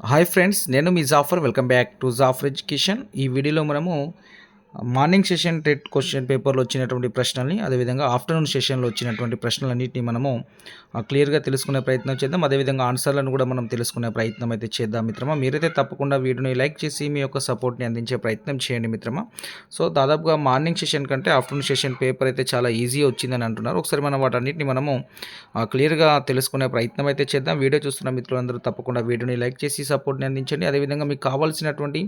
Hi friends నేను మీ Jafar welcome back to Jafar education ఈ వీడియోలో మనము మార్నింగ్ సెషన్ టెట్ క్వశ్చన్ పేపర్లో వచ్చినటువంటి ప్రశ్నల్ని అదేవిధంగా ఆఫ్టర్నూన్ సెషన్లో వచ్చినటువంటి ప్రశ్నలన్నింటినీ మనము ఆ, క్లియర్గా తెలుసుకునే ప్రయత్నం చేద్దాం. అదేవిధంగా ఆన్సర్లను కూడా మనం తెలుసుకునే ప్రయత్నం అయితే చేద్దాం మిత్రమా. మీరైతే తప్పకుండా వీడియోని లైక్ చేసి మీ యొక్క సపోర్ట్ని అందించే ప్రయత్నం చేయండి మిత్రమా. సో దాదాపుగా మార్నింగ్ సెషన్ కంటే ఆఫ్టర్నూన్ సెషన్ పేపర్ అయితే చాలా ఈజీ వచ్చిందని అంటున్నారు. ఒకసారి మనం వాటన్నిటిని మనము ఆ, క్లియర్గా తెలుసుకునే ప్రయత్నం అయితే చేద్దాం. వీడియో చూస్తున్న మిత్రులందరూ తప్పకుండా వీడియోని లైక్ చేసి సపోర్ట్ని అందించండి. అదేవిధంగా మీకు కావాల్సినటువంటి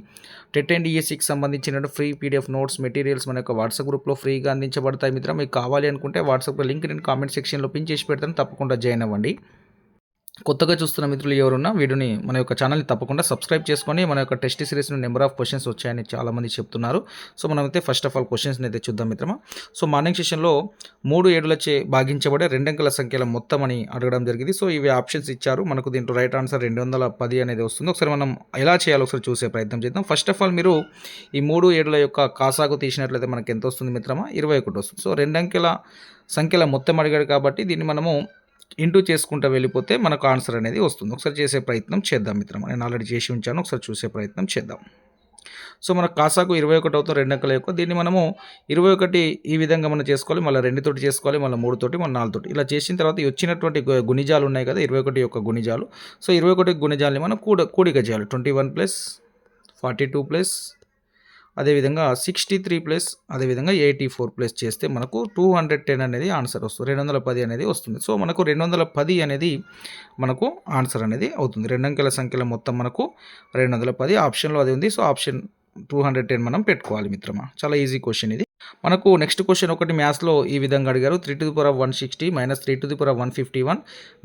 టెట్ అండ్ ఈఎస్సికి సంబంధించిన ఫ్రీ పీడిఎఫ్ నోట్స్ మెటీరియల్స్ మన యొక్క వాట్సాప్ గ్రూప్లో ఫ్రీగా అందించబడతాయి మిత్రం. మీకు కావాలి అనుకుంటే వాట్సాప్లో లింక్ నేను కామెంట్ సెక్షన్లో పిన్ చేసి పెడతాను. తప్పకుండా జాయిన్ అవ్వండి. కొత్తగా చూస్తున్న మిత్రులు ఎవరున్నా వీడియోని మన యొక్క ఛానల్ని తప్పకుండా సబ్స్క్రైబ్ చేసుకొని మన యొక్క test series number of questions వచ్చాయని చాలామంది చెప్తున్నారు. సో మనమైతే ఫస్ట్ ఆఫ్ ఆల్ క్వశ్చన్స్ని అయితే చూద్దాం మిత్రమా. సో మార్నింగ్ సెషన్లో మూడు ఏడులచే భాగించబడే రెండంకెల సంఖ్యల మొత్తం అని అడగడం జరిగింది. సో ఇవి ఆప్షన్స్ ఇచ్చారు. మనకు దీంట్లో రైట్ ఆన్సర్ రెండు వందల పది అనేది వస్తుంది. ఒకసారి మనం ఎలా చేయాలో ఒకసారి చూసే ప్రయత్నం చేద్దాం. ఫస్ట్ ఆఫ్ ఆల్ మీరు ఈ మూడు ఏడుల యొక్క కాసాకు తీసినట్లయితే మనకి ఎంత వస్తుంది మిత్రమా? ఇరవై ఒకటి వస్తుంది. సో రెండంకెల సంఖ్యల మొత్తం అడిగాడు కాబట్టి దీన్ని మనము ఇంటూ చేసుకుంటూ వెళ్ళిపోతే మనకు ఆన్సర్ అనేది వస్తుంది. ఒకసారి చేసే ప్రయత్నం చేద్దాం మిత్రమా. నేను ఆల్రెడీ చేసి ఉంచాను. ఒకసారి చూసే ప్రయత్నం చేద్దాం. సో మన కాసాకు ఇరవై ఒకటి అవుతుంది రెండు అంకెల యొక్క. దీన్ని మనము ఇరవై ఒకటి ఈ విధంగా మనం చేసుకోవాలి. మళ్ళీ రెండుతోటి చేసుకోవాలి. మళ్ళీ మూడుతోటి మళ్ళీ నాలుగుతోటి ఇలా చేసిన తర్వాత వచ్చినటువంటి గుణిజాలు ఉన్నాయి కదా ఇరవై ఒకటి యొక్క గుణిజాలు. సో ఇరవై ఒకటి గుణిజాలని మనం కూడ కూడిక చేయాలి. Twenty one plus forty two plus అదేవిధంగా సిక్స్టీ త్రీ ప్లస్ అదేవిధంగా ఎయిటీ ఫోర్ ప్లస్ చేస్తే మనకు టూ హండ్రెడ్ టెన్ అనేది ఆన్సర్ వస్తుంది. రెండు వందల పది అనేది వస్తుంది. సో మనకు రెండు వందల పది అనేది మనకు ఆన్సర్ అనేది అవుతుంది. రెండు అంకెల సంఖ్యల మొత్తం మనకు రెండు వందల పది ఆప్షన్లో అది ఉంది. So option two hundred ten మనం పెట్టుకోవాలి మిత్రమా? చాలా ఈజీ క్వశ్చన్ ఇది. మనకు నెక్స్ట్ క్వశ్చన్ ఒకటి మ్యాథ్స్లో ఈ విధంగా అడిగారు. Three to the power of one sixty minus three to the power of one fifty one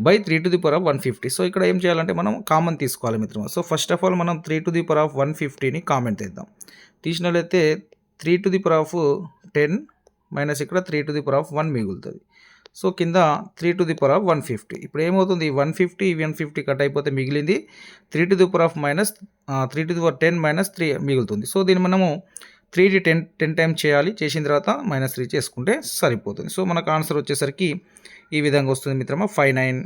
by three to the power of one fifty so ఇక్కడ ఏం చేయాలంటే మనం కామన్ తీసుకోవాలి మిత్రమా? సో ఫస్ట్ ఆఫ్ ఆల్ మనం three to the power of one ఫిఫ్టీని comment చేద్దాం. తీసినట్లయితే three to the power of ten minus ఇక్కడ three to the power of one మిగులుతుంది. సో కింద three to the power of one fifty ఇప్పుడు ఏమవుతుంది? One fifty one fifty cut అయిపోతే మిగిలింది. Three to the power of minus three to the power ten minus three మిగులుతుంది. So దీన్ని మనము three the ten ten times చేయాలి. చేసిన తర్వాత మైనస్ త్రీ చేసుకుంటే సరిపోతుంది. సో మనకు ఆన్సర్ వచ్చేసరికి ఈ విధంగా వస్తుంది మిత్రమా? ఫైవ్ నైన్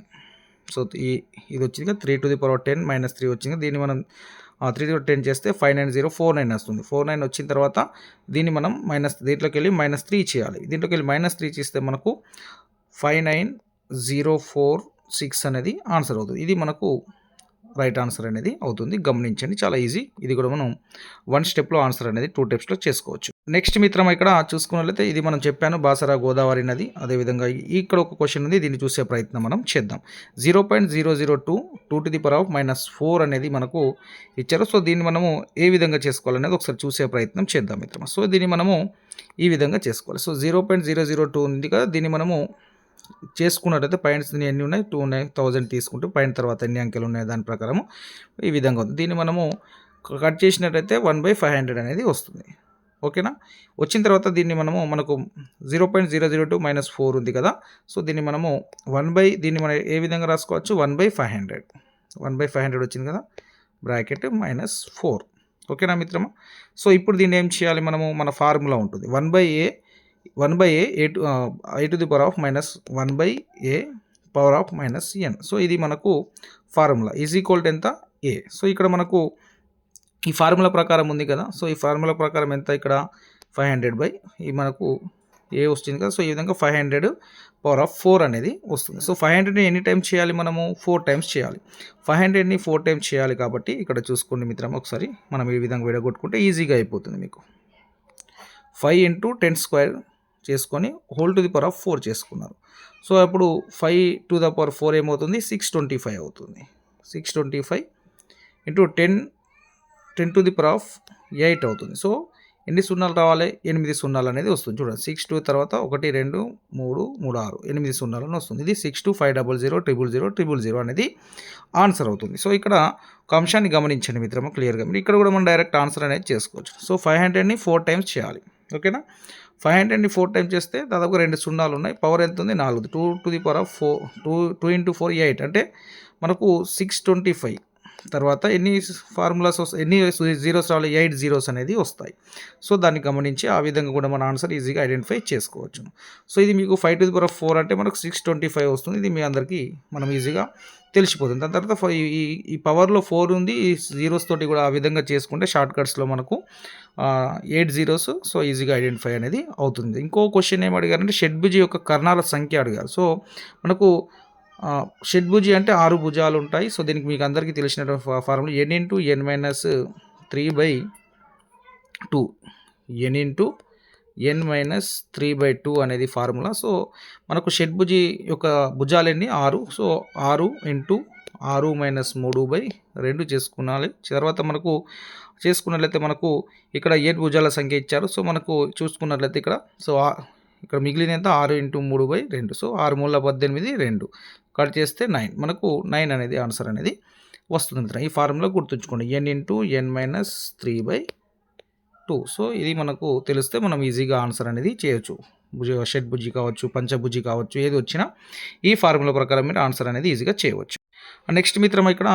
సో ఈ ఇది వచ్చింది కదా? Three to the power ten minus three వచ్చింది దీన్ని మనం త్రీ త్రీ టెన్ చేస్తే five nine zero four nine వస్తుంది. ఫోర్ నైన్ వచ్చిన తర్వాత దీన్ని మనం మైనస్ దీంట్లోకి వెళ్ళి మైనస్ త్రీ చేయాలి. దీంట్లోకి వెళ్ళి మైనస్ త్రీ చేస్తే మనకు five nine zero four six అనేది ఆన్సర్ అవుతుంది. ఇది మనకు రైట్ ఆన్సర్ అనేది అవుతుంది. గమనించండి. చాలా ఈజీ. ఇది కూడా మనం వన్ స్టెప్లో ఆన్సర్ అనేది టూ స్టెప్స్లో చేసుకోవచ్చు. నెక్స్ట్ మిత్రం ఇక్కడ చూసుకున్నట్లయితే ఇది మనం చెప్పాను బాసరా గోదావరి నది. అదేవిధంగా ఇక్కడ ఒక క్వశ్చన్ ఉంది. దీన్ని చూసే ప్రయత్నం మనం చేద్దాం. Zero point zero zero two two to the power of minus four అనేది మనకు ఇచ్చారు. సో దీన్ని మనము ఏ విధంగా చేసుకోవాలనేది ఒకసారి చూసే ప్రయత్నం చేద్దాం మిత్రం సో దీన్ని మనము ఈ విధంగా చేసుకోవాలి. So zero point zero zero two ఉంది కదా. దీన్ని మనము చేసుకున్నట్టయితే పాయింట్స్ ఎన్ని ఉన్నాయి టూ ఉన్నాయి థౌజండ్ తీసుకుంటూ పాయింట్ తర్వాత ఎన్ని అంకెలు ఉన్నాయి దాని ప్రకారము ఈ విధంగా ఉంది. దీన్ని మనము కట్ చేసినట్టయితే వన్ బై ఫైవ్ హండ్రెడ్ అనేది వస్తుంది. ఓకేనా? వచ్చిన తర్వాత దీన్ని మనము మనకు zero point zero zero two minus four ఉంది కదా. సో దీన్ని మనము వన్ బై దీన్ని మనం ఏ విధంగా రాసుకోవచ్చు? One by five hundred one by five hundred వచ్చింది కదా. బ్రాకెట్ మైనస్ ఫోర్ ఓకేనా మిత్రమా? సో ఇప్పుడు దీన్ని ఏం చేయాలి మనము? మన ఫార్ములా ఉంటుంది. One by a one by a a to a to the power of minus one by a power of minus n. So ఇది మనకు ఫార్ములా. ఈజ్ ఈక్వల్ టు ఎంత? ఏ. సో ఇక్కడ మనకు ఈ ఫార్ములా ప్రకారం ఉంది కదా. సో ఈ ఫార్ములా ప్రకారం ఎంత ఇక్కడ? ఫైవ్ హండ్రెడ్ బై ఈ మనకు ఏ వస్తుంది కదా? సో ఈ విధంగా five hundred power of four అనేది వస్తుంది. సో ఫైవ్ హండ్రెడ్ని ఎన్ని టైమ్స్ చేయాలి మనము? ఫోర్ టైమ్స్ చేయాలి. ఫైవ్ హండ్రెడ్ని ఫోర్ టైమ్స్ చేయాలి కాబట్టి ఇక్కడ చూసుకోండి మిత్రం ఒకసారి మనం ఈ విధంగా విడగొట్టుకుంటే ఈజీగా అయిపోతుంది మీకు. ఫైవ్ ఇంటూ టెన్ స్క్వేర్ చేసుకొని whole to the power of four చేసుకున్నారు. సో అప్పుడు five to the power four ఏమవుతుంది? సిక్స్ ట్వంటీ ఫైవ్ అవుతుంది. Six twenty five into ten ten to the power of eight అవుతుంది. సో ఎన్ని సున్నాలు రావాలి? ఎనిమిది సున్నాలు అనేది వస్తుంది. చూడండి సిక్స్ టూ తర్వాత ఒకటి రెండు మూడు మూడు ఆరు ఎనిమిది సున్నాలని వస్తుంది. ఇది six two five double zero triple zero triple zero అనేది ఆన్సర్ అవుతుంది. సో ఇక్కడ ఒక అంశాన్ని గమనించండి మిత్రమా క్లియర్గా మీరు ఇక్కడ కూడా మనం డైరెక్ట్ ఆన్సర్ అనేది చేసుకోవచ్చు. సో ఫైవ్ హండ్రెడ్ని ఫోర్ టైమ్స్ చేయాలి. ఓకేనా? ఫైవ్ హండ్రెడ్ని ఫోర్ టైమ్ చేస్తే దాదాపు రెండు సున్నాలు ఉన్నాయి. పవర్ ఎంత ఉంది? నాలుగు. Two to the power of four two two into four eight. అంటే మనకు సిక్స్ ట్వంటీ ఫైవ్. తర్వాత ఎన్ని ఫార్ములాస్ వస్తాయి ఎన్ని జీరోస్ రావాలి? ఎయిట్ జీరోస్ అనేది వస్తాయి. సో దాన్ని గమనించి ఆ విధంగా కూడా మన ఆన్సర్ ఈజీగా ఐడెంటిఫై చేసుకోవచ్చు. సో ఇది మీకు five to the power of four అంటే మనకు సిక్స్ ట్వంటీ ఫైవ్ వస్తుంది. ఇది మీ అందరికీ మనం ఈజీగా తెలిసిపోతుంది. దాని తర్వాత ఈ ఈ పవర్లో ఫోర్ ఉంది. ఈ జీరోస్ తోటి కూడా ఆ విధంగా చేసుకుంటే షార్ట్ కట్స్లో మనకు ఎయిట్ జీరోస్. సో ఈజీగా ఐడెంటిఫై అనేది అవుతుంది. ఇంకో క్వశ్చన్ ఏం అడిగారంటే షడ్భుజి యొక్క కర్ణాల సంఖ్య అడిగారు. సో మనకు షడ్భుజి అంటే ఆరు భుజాలు ఉంటాయి సో దీనికి మీకు అందరికీ తెలిసిన formula n into n minus three by two. N into n minus three by two అనేది ఫార్ములా. సో మనకు షడ్భుజి యొక్క భుజాలన్నీ? ఆరు. సో ఆరు ఇంటూ ఆరు మైనస్ మూడు బై రెండు చేసుకున్నాలి. తర్వాత మనకు చేసుకున్నట్లయితే మనకు ఇక్కడ ఏడు భుజాల సంఖ్య ఇచ్చారు. సో మనకు చూసుకున్నట్లయితే ఇక్కడ సో ఇక్కడ మిగిలినంత ఆరు ఇంటూ మూడు బై రెండు. సో ఆరు మూల పద్దెనిమిది రెండు. కట్ చేస్తే నైన్. మనకు నైన్ అనేది ఆన్సర్ అనేది వస్తుంది మిత్రం. ఈ ఫార్ములా గుర్తుంచుకోండి. N into n minus three by two so ఇది మనకు తెలిస్తే మనం ఈజీగా ఆన్సర్ అనేది చేయొచ్చు. భుజ షెడ్ బుజ్జి కావచ్చు పంచభుజి కావచ్చు ఏది వచ్చినా ఈ ఫార్ములా ప్రకారం మీరు ఆన్సర్ అనేది ఈజీగా చేయవచ్చు. నెక్స్ట్ మిత్రం ఇక్కడ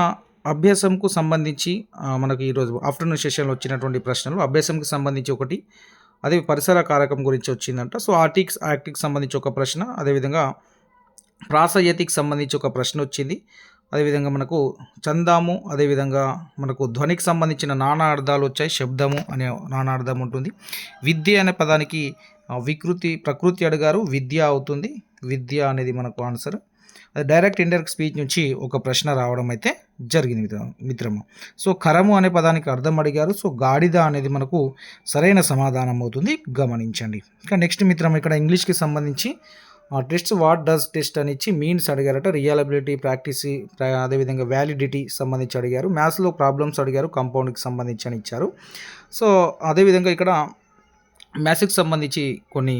అభ్యాసంకు సంబంధించి మనకు ఈరోజు ఆఫ్టర్నూన్ సెషన్లో వచ్చినటువంటి ప్రశ్నలు. అభ్యాసంకి సంబంధించి ఒకటి అదే పరిసర కారకం గురించి వచ్చిందంట. సో ఆర్టిక్స్ యాక్టిక్ సంబంధించి ఒక ప్రశ్న అదేవిధంగా ప్రాసయతికి సంబంధించి ఒక ప్రశ్న వచ్చింది. అదేవిధంగా మనకు చందాము అదేవిధంగా మనకు ధ్వనికి సంబంధించిన నానా అర్థాలు వచ్చాయి శబ్దము అనే నానా అర్థం ఉంటుంది. విద్య అనే పదానికి వికృతి ప్రకృతి అడిగారు విద్య అవుతుంది. విద్య అనేది మనకు ఆన్సర్. అది డైరెక్ట్ ఇండైరెక్ట్ స్పీచ్ నుంచి ఒక ప్రశ్న రావడం అయితే జరిగింది మిత్ర మిత్రము. సో కరము అనే పదానికి అర్థం అడిగారు. సో గాడిద అనేది మనకు సరైన సమాధానం అవుతుంది. గమనించండి. ఇంకా నెక్స్ట్ మిత్రం ఇక్కడ ఇంగ్లీష్కి సంబంధించి టెస్ట్ వాట్ డస్ టెస్ట్ అని ఇచ్చి మీన్స్ అడిగారట రియలబిలిటీ ప్రాక్టీస్ అదేవిధంగా వ్యాలిడిటీ సంబంధించి అడిగారు. మ్యాథ్స్లో ప్రాబ్లమ్స్ అడిగారు కాంపౌండ్కి సంబంధించి అని ఇచ్చారు. సో అదేవిధంగా ఇక్కడ మ్యాథ్స్కి సంబంధించి కొన్ని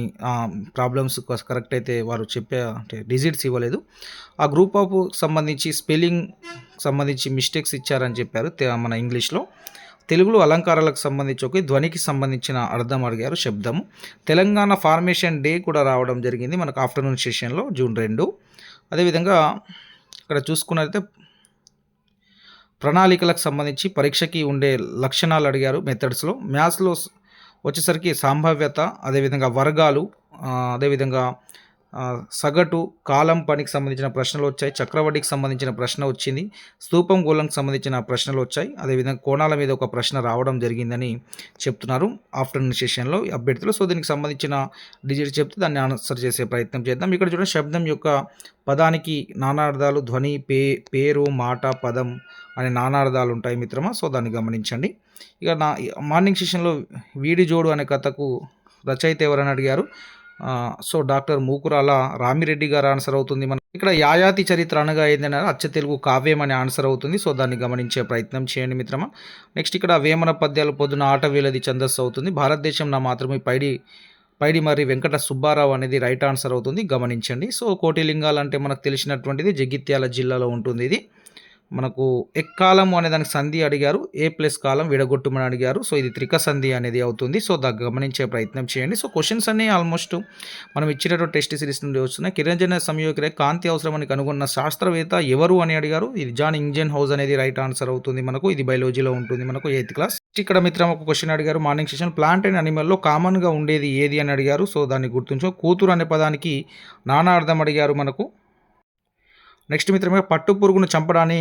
ప్రాబ్లమ్స్ కరెక్ట్ అయితే వారు చెప్పే అంటే డిజిట్స్ ఇవ్వలేదు. ఆ గ్రూప్ ఆఫ్ సంబంధించి స్పెల్లింగ్ సంబంధించి మిస్టేక్స్ ఇచ్చారని చెప్పారు మన ఇంగ్లీష్లో తెలుగులో అలంకారాలకు సంబంధించి ఒక ధ్వనికి సంబంధించిన అర్థం అడిగారు శబ్దము తెలంగాణ ఫార్మేషన్ డే కూడా రావడం జరిగింది మనకు ఆఫ్టర్నూన్ సెషన్లో జూన్ రెండు. అదేవిధంగా ఇక్కడ చూసుకున్నట్లయితే ప్రణాళికలకు సంబంధించి పరీక్షకి ఉండే లక్షణాలు అడిగారు మెథడ్స్లో. మ్యాథ్స్లో వచ్చేసరికి సంభావ్యత అదేవిధంగా వర్గాలు అదేవిధంగా సగటు కాలం పనికి సంబంధించిన ప్రశ్నలు వచ్చాయి చక్రవడ్డీకి సంబంధించిన ప్రశ్న వచ్చింది స్తూపం గోళంకి సంబంధించిన ప్రశ్నలు వచ్చాయి. అదేవిధంగా కోణాల మీద ఒక ప్రశ్న రావడం జరిగిందని చెప్తున్నారు ఆఫ్టర్నూన్ సెషన్లో అభ్యర్థులు. సో దీనికి సంబంధించిన డిజిట్ చెప్తే దాన్ని ఆన్సర్ చేసే ప్రయత్నం చేద్దాం. ఇక్కడ చూడండి శబ్దం యొక్క పదానికి నానార్థాలు ధ్వని పే పేరు మాట పదం అనే నానార్థాలు ఉంటాయి మిత్రమా? సో దాన్ని గమనించండి. ఇక నా మార్నింగ్ సెషన్లో వీడి జోడు అనే కథకు రచయిత ఎవరని అడిగారు? సో డాక్టర్ మూకురాల రామిరెడ్డి గారు ఆన్సర్ అవుతుంది. మన ఇక్కడ యాయాతి చరిత్ర అనగా ఏదైనా అచ్చ తెలుగు కావ్యం అని ఆన్సర్ అవుతుంది. సో దాన్ని గమనించే ప్రయత్నం చేయండి మిత్రమా. నెక్స్ట్ ఇక్కడ వేమన పద్యాలు పొద్దున ఆట వేలది ఛందస్సు అవుతుంది. భారతదేశం నా మాత్రమే పైడి పైడి మరి వెంకట సుబ్బారావు అనేది రైట్ ఆన్సర్ అవుతుంది. గమనించండి. సో కోటిలింగాలు అంటే మనకు తెలిసినటువంటిది జగిత్యాల జిల్లాలో ఉంటుంది ఇది. మనకు ఎక్కాలం అనే దానికి సంధి అడిగారు ఏ ప్లస్ కాలం విడగొట్టుమని అడిగారు. సో ఇది త్రిక సంధి అనేది అవుతుంది. సో దాన్ని గమనించే ప్రయత్నం చేయండి. సో క్వశ్చన్స్ అన్నీ ఆల్మోస్ట్ మనం ఇచ్చినటువంటి టెస్ట్ సిరీస్ నుండి వస్తున్నాయి. కిరంజన సంయోగరే కాంతి అవసరమని కనుగొన్న శాస్త్రవేత్త ఎవరు అని అడిగారు. ఇది జాన్ ఇంజన్ హౌస్ అనేది రైట్ ఆన్సర్ అవుతుంది మనకు. ఇది బయాలజీలో ఉంటుంది మనకు ఎయిత్ క్లాస్ ఇక్కడ మిత్రం ఒక క్వశ్చన్ అడిగారు. మార్నింగ్ సెషన్ ప్లాంట్ అండ్ అనిమల్లో కామన్గా ఉండేది ఏది అని అడిగారు. సో దాన్ని గుర్తుంచు కూతురు అనే పదానికి నానా అర్థం అడిగారు మనకు. నెక్స్ట్ మిత్రమే పట్టు పురుగును చంపడాన్ని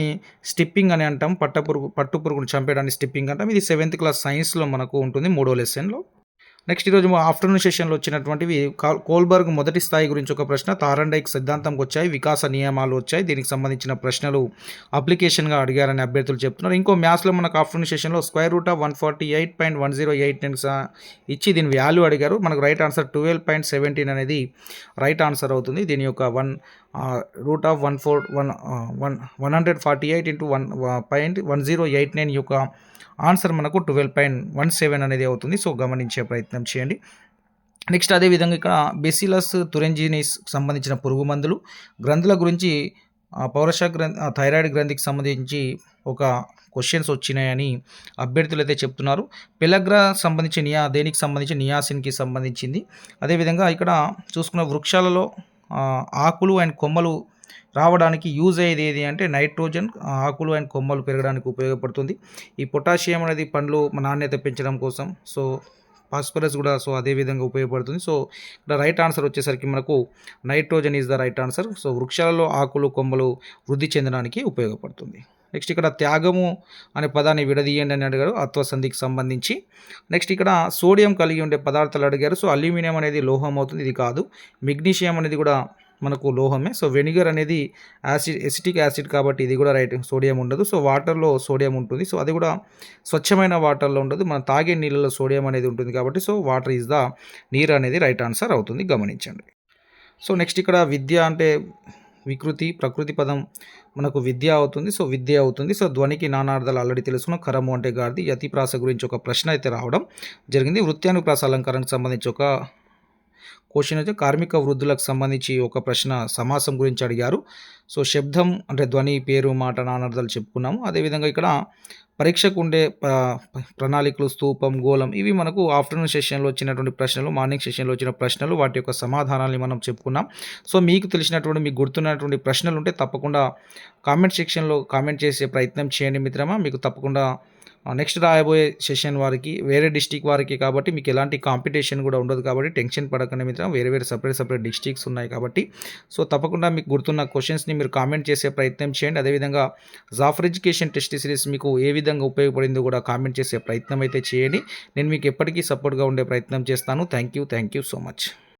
స్టిప్పింగ్ అని అంటాం. పట్ట పురుగు పట్టు పురుగును చంపేయడాన్ని స్టిప్పింగ్ అంటాం. ఇది సెవెంత్ క్లాస్ సైన్స్లో మనకు ఉంటుంది మూడో లెసన్లో. నెక్స్ట్ ఈరోజు ఆఫ్టర్నూన్ సెషన్లో వచ్చినటువంటివి కోల్బర్గ్ మొదటి స్థాయి గురించి ఒక ప్రశ్న తారండైక్ సిద్ధాంతంకి వచ్చాయి వికాస నియమాలు వచ్చాయి దీనికి సంబంధించిన ప్రశ్నలు అప్లికేషన్గా అడిగారని అభ్యర్థులు చెప్తున్నారు. ఇంకో మ్యాథ్స్లో మనకు ఆఫ్టర్నూన్ సెషన్లో square root of one forty eight point one zero eight ఇచ్చి దీని వాల్యూ అడిగారు. మనకు right answer twelve point seventeen అనేది రైట్ ఆన్సర్ అవుతుంది. దీని యొక్క one root of one four one one one hundred forty eight into one point one zero eight nine యొక్క answer మనకు ట్వెల్వ్ పాయింట్ వన్ సెవెన్ అనేది అవుతుంది. సో గమనించే ప్రయత్నం చేయండి. నెక్స్ట్ అదేవిధంగా ఇక్కడ బెసిలస్ తురెంజినిస్ సంబంధించిన పురుగు మందులు గ్రంథుల గురించి పౌరష గ్రంథ థైరాయిడ్ గ్రంథికి సంబంధించి ఒక క్వశ్చన్స్ వచ్చినాయని అభ్యర్థులు అయితే చెప్తున్నారు. పిలగ్ర సంబంధించి నియా దేనికి సంబంధించి నియాసిన్కి సంబంధించింది. అదేవిధంగా ఇక్కడ చూసుకున్న వృక్షాలలో ఆకులు అండ్ కొమ్మలు రావడానికి యూజ్ అయ్యేది ఏది అంటే నైట్రోజన్ ఆకులు అండ్ కొమ్మలు పెరగడానికి ఉపయోగపడుతుంది. ఈ పొటాషియం అనేది పండ్లు నాణ్యత పెంచడం కోసం సో ఫాస్ఫరస్ కూడా సో అదే విధంగా ఉపయోగపడుతుంది. సో ఇక్కడ రైట్ ఆన్సర్ వచ్చేసరికి మనకు nitrogen is the right answer. So వృక్షాలలో ఆకులు కొమ్మలు వృద్ధి చెందడానికి ఉపయోగపడుతుంది. నెక్స్ట్ ఇక్కడ త్యాగము అనే పదాన్ని విడదీయండి అని అడిగారు. అత్వసంధికి సంబంధించి. నెక్స్ట్ ఇక్కడ సోడియం కలిగి ఉండే పదార్థాలు అడిగారు. సో అల్యూమినియం అనేది లోహం అవుతుంది. ఇది కాదు. మెగ్నీషియం అనేది కూడా మనకు లోహమే. సో వెనిగర్ అనేది యాసిడ్ ఎసిటిక్ యాసిడ్ కాబట్టి ఇది కూడా రైట్ సోడియం ఉండదు. సో వాటర్లో సోడియం ఉంటుంది. సో అది కూడా స్వచ్ఛమైన వాటర్లో ఉండదు. మనం తాగే నీళ్ళలో సోడియం అనేది ఉంటుంది కాబట్టి సో వాటర్ ఈజ్ ద నీరు అనేది రైట్ ఆన్సర్ అవుతుంది. గమనించండి. సో నెక్స్ట్ ఇక్కడ విద్య అంటే వికృతి ప్రకృతి పదం మనకు విద్య అవుతుంది. సో విద్య అవుతుంది. సో ధ్వనికి నానార్థాలు ఆల్రెడీ తెలుసుకున్న. కరము అంటే గాడిది. యతిప్రాస గురించి ఒక ప్రశ్న అయితే రావడం జరిగింది. వృత్యానుప్రాస అలంకారానికి సంబంధించి ఒక క్వశ్చన్ అయితే కార్మిక వృద్ధులకు సంబంధించి ఒక ప్రశ్న సమాసం గురించి అడిగారు. సో శబ్దం అంటే ధ్వని పేరు మాట నానార్థాలు చెప్పుకున్నాము. అదేవిధంగా ఇక్కడ పరీక్షకు ఉండే ప- ప్రణాళికలు స్తూపం గోళం ఇవి మనకు ఆఫ్టర్నూన్ సెషన్లో వచ్చినటువంటి ప్రశ్నలు మార్నింగ్ సెషన్లో వచ్చిన ప్రశ్నలు వాటి యొక్క సమాధానాన్ని మనం చెప్పుకున్నాం. సో మీకు తెలిసినటువంటి మీకు గుర్తున్నటువంటి ప్రశ్నలు ఉంటే తప్పకుండా కామెంట్ సెక్షన్లో కామెంట్ చేసే ప్రయత్నం చేయండి మిత్రమా. మీకు తప్పకుండా నెక్స్ట్ రాయబోయే సెషన్ వారికి వేరే డిస్టిక్ వారికి కాబట్టి మీకు ఎలాంటి కాంపిటీషన్ కూడా ఉండదు కాబట్టి టెన్షన్ పడకుండా మిత్రం. వేరే వేరే సపరేట్ సపరేట్ డిస్టిక్స్ ఉన్నాయి కాబట్టి. సో తప్పకుండా మీకు గుర్తున్న క్వశ్చన్స్ని మీరు కామెంట్ చేసే ప్రయత్నం చేయండి. అదేవిధంగా జాఫర్ ఎడ్యుకేషన్ టెస్ట్ సిరీస్ మీకు ఏ విధంగా ఉపయోగపడిందో కూడా కామెంట్ చేసే ప్రయత్నం అయితే చేయండి. నేను మీకు ఎప్పటికీ సపోర్ట్గా ఉండే ప్రయత్నం చేస్తాను. Thank you thank you so much